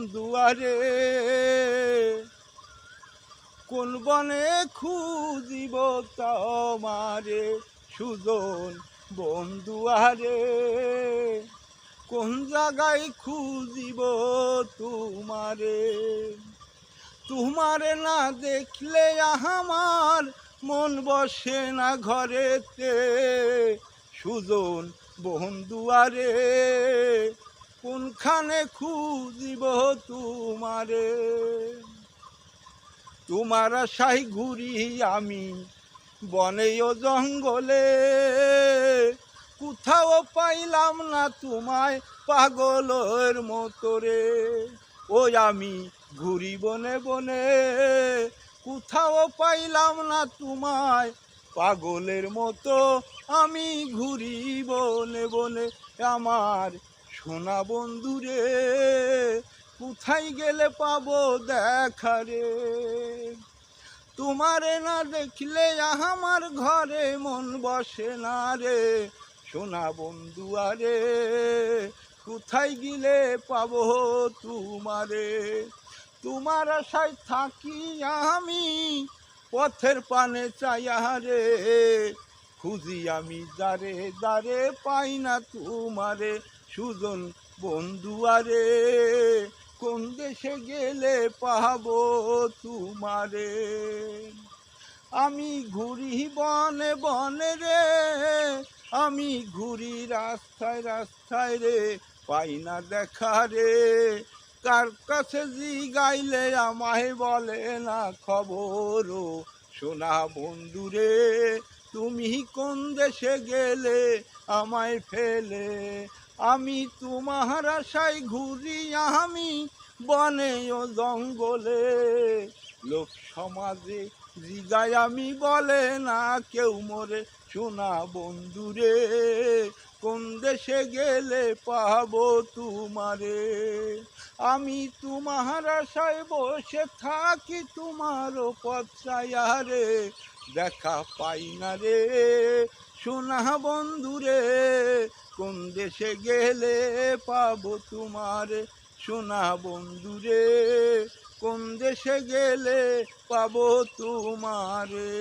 বন্ধুয়ারে কোন বনে খুঁজিব তোমারে? সুজন বন্ধুয়ারে, কোন জায়গায় খুঁজিব তোমারে? তোমারে না দেখলে আমার মন বসে না ঘরেতে। সুজন বন্ধুয়ারে কোনখানে খুঁজিব তোমারে? তোমার আশায় ঘুরি আমি বনে ও জঙ্গলে। কোথাও পাইলাম না তোমায় পাগলের মতো রে ওই আমি ঘুরি বনে বনে। কোথাও পাইলাম না তোমায় পাগলের মতো। আমি ঘুরি বনে বনে আমার সোনা বন্ধুরে কোথায় গেলে পাবো দেখা রে? তোমারে না দেখলে আমার ঘরে মন বসে না রে। সোনা বন্ধু আরে, কোথায় গেলে পাবো তোমারে? তোমার আশায় থাকি আমি, পথের পানে চাই রে খুঁজি আমি দারে দারে পাই না তোমারে। সুজন বন্ধু আরে, কোন দেশে গেলে পাবো তোমারে? আমি ঘুরি বনে বনে রে, আমি ঘুরি রাস্তায় রাস্তায় রে, পাই না দেখা রে। কার কাছে জি গাইলে আমায় বলে না খবর সোনা বন্ধুরে তুমি কোন দেশে গেলে আমায় ফেলে? আমি তোমার আশায় ঘুরি আমি বনে ও জঙ্গলে। লোক সমাজে জিগায় আমি বলে না, কেউ মরে শোনা বন্ধুরে কোন দেশে গেলে পাব তোমারে? আমি তোমার আশায় বসে থাকি তোমারও পথসায়ারে দেখা পাই না রে সোনা বন্ধুরে কোন দেশে গেলে পাব তোমারে? সোনা বন্ধুরে কোন দেশে গেলে পাবো তোমারে?